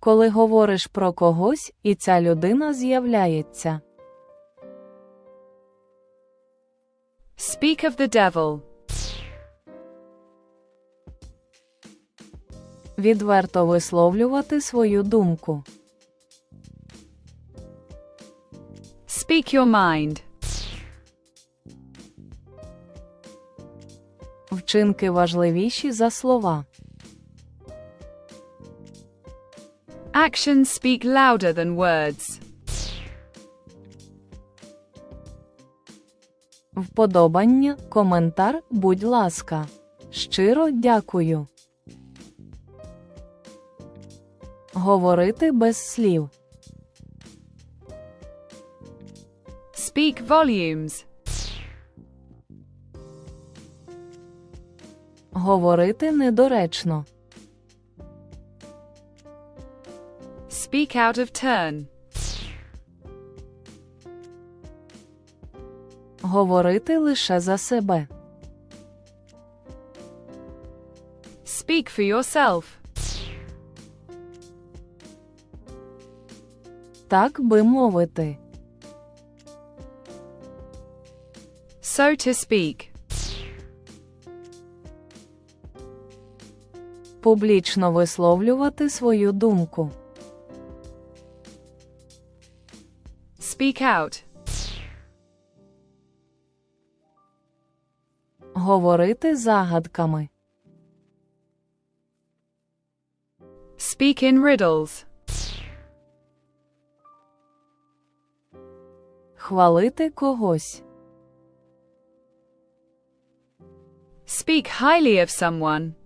Коли говориш про когось, і ця людина з'являється. Speak of the devil. Відверто висловлювати свою думку. Speak your mind. Вчинки важливіші за слова. Actions speak louder than words. Вподобання, коментар, будь ласка. Щиро дякую. Говорити без слів. Speak volumes. Говорити недоречно. Speak out of turn. Говорити лише за себе. Speak for yourself. Так би мовити. So to speak. Публічно висловлювати свою думку. Speak out. Говорити загадками. Speak in riddles. Хвалити когось. Speak highly of someone.